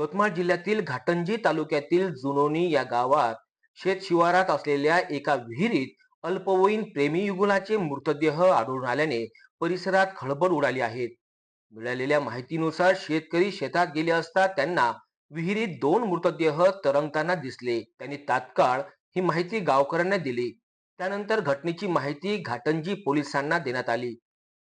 यवतमाळ जिल्ह्यातील घाटंजी तालुक्यातील जुनोनी या गावात शेत शिवारात असलेल्या एका विहिरीत अल्पवयीन प्रेमी युगुलाचे मृतदेह आढळून आल्याने परिसरात खळबळ उडाली आहे. मिळालेल्या माहितीनुसार शेतकरी शेतात गेले असता त्यांना विहिरीत दोन मृतदेह तरंगताना दिसले. त्यांनी तात्काळ ही माहिती गावकऱ्यांना दिली. त्यानंतर घटनेची माहिती घाटंजी पोलिसांना देण्यात आली.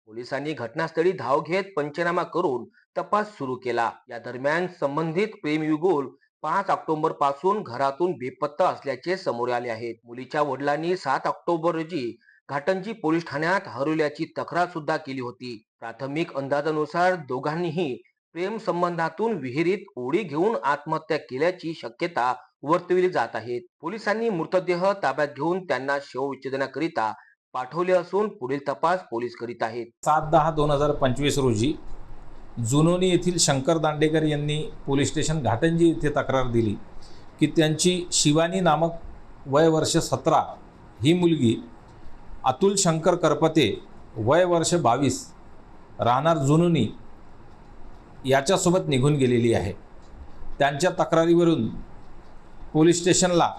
पोलिसांनी घटनास्थळी धाव घेत पंचनामा करून तपास सुरू केला. या दरम्यान संबंधित प्रेमयुगुल पाच ऑक्टोबरपासून घरातून बेपत्ता असल्याचे समोर आले आहेत मुलीच्या वडिलांनी सात ऑक्टोबर रोजी घाटंजी पोलीस ठाण्यात हरवल्याची तक्रार सुद्धा केली होती. प्राथमिक अंदाजानुसार दोघांनीही प्रेम संबंधातून विहिरीत ओढी घेऊन आत्महत्या केल्याची शक्यता वर्तविली जात आहे. पोलिसांनी मृतदेह ताब्यात घेऊन त्यांना शवविच्छेदनाकरिता पाठवले असून पुढील तपास पोलीस करीत आहेत. सात दहा दोन हजार पंचवीस रोजी जुनोनी येथील शंकर दांडेकर यांनी पोलीस स्टेशन घाटंजी येथे तक्रार दिली की त्यांची शिवानी नामक वय वर्ष सतरा ही मुलगी अतुल शंकर करपते वय वर्ष बावीस राहणार जुनोनी याच्यासोबत निघून गेलेली आहे. त्यांच्या तक्रारीवरून पोलीस स्टेशनला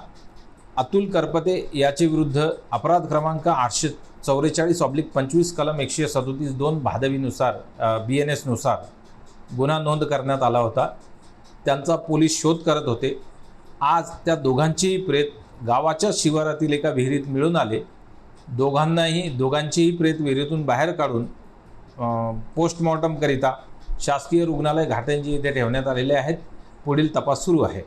अतुल करपते याचे विरुद्ध अपराध क्रमांक आठशे चौवेचाळीस ऑब्लिक पंचवीस कलम एकशे सदोतीस दोन भादवीनुसार बी एन एसनुसार गुन्हा नोंद करण्यात आला होता. त्यांचा पोलीस शोध करत होते. आज त्या दोघांचेही प्रेत गावाच्या शिवारातील एका विहिरीत मिळून आले. दोघांनाही दोघांचेही प्रेत विहिरीतून बाहेर काढून पोस्टमॉर्टमकरिता शासकीय रुग्णालय घाटंजी येथे ठेवण्यात आलेले आहेत. पुढील तपास सुरू आहे.